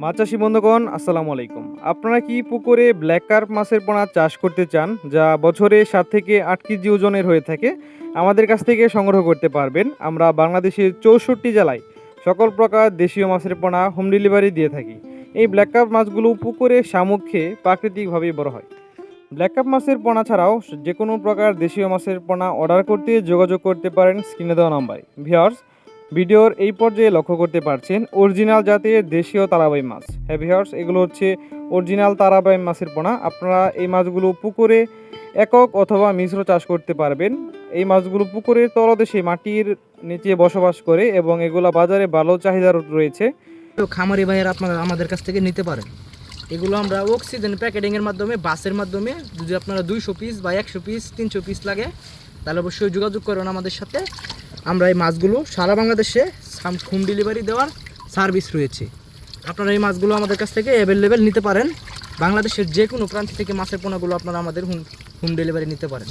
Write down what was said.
মাছ চাষি বন্ধুগণ, আসসালামু আলাইকুম। আপনারা কি পুকুরে ব্ল্যাক কার্প মাছের পোনা চাষ করতে চান, যা বছরে সাত থেকে আট কেজি ওজনের হয়ে থাকে? আমাদের কাছ থেকে সংগ্রহ করতে পারবেন। আমরা বাংলাদেশের চৌষট্টি জেলায় সকল প্রকার দেশীয় মাছের পোনা হোম ডেলিভারি দিয়ে থাকি। এই ব্ল্যাক কার্প মাছগুলো পুকুরে শামুক খেয়ে প্রাকৃতিকভাবেই বড় হয়। ব্ল্যাক কাপ মাছের পোনা ছাড়াও যে কোনো প্রকার দেশীয় মাছের পোনা অর্ডার করতে যোগাযোগ করতে পারেন স্ক্রিনে দেওয়া নাম্বারে। ভিওর্স ভিডিওর এই পর্যায়ে লক্ষ্য করতে পারছেন অরিজিনাল জাতের দেশীয় তারাবাই মাছ। হ্যাঁ ভিওর্স এগুলো হচ্ছে অরিজিনাল তারাবাই মাছের পোনা। আপনারা এই মাছগুলো পুকুরে একক অথবা মিশ্র চাষ করতে পারবেন। এই মাছগুলো পুকুরের তলদেশে মাটির নিচে বসবাস করে এবং এগুলা বাজারে ভালো চাহিদা রয়েছে। খামারি ভাইয়ের আপনারা আমাদের কাছ থেকে নিতে পারেন। এগুলো আমরা অক্সিজেন প্যাকেটিংয়ের মাধ্যমে, বাসের মাধ্যমে যদি আপনারা দুইশো পিস বা একশো পিস তিনশো পিস লাগে, তাহলে অবশ্যই যোগাযোগ করুন আমাদের সাথে। আমরা এই মাছগুলো সারা বাংলাদেশে হোম ডেলিভারি দেওয়ার সার্ভিস রয়েছে। আপনারা এই মাছগুলো আমাদের কাছ থেকে অ্যাভেলেবেল নিতে পারেন। বাংলাদেশের যে কোনো প্রান্ত থেকে মাছের পোনাগুলো আপনারা আমাদের হোম হোম ডেলিভারি নিতে পারেন।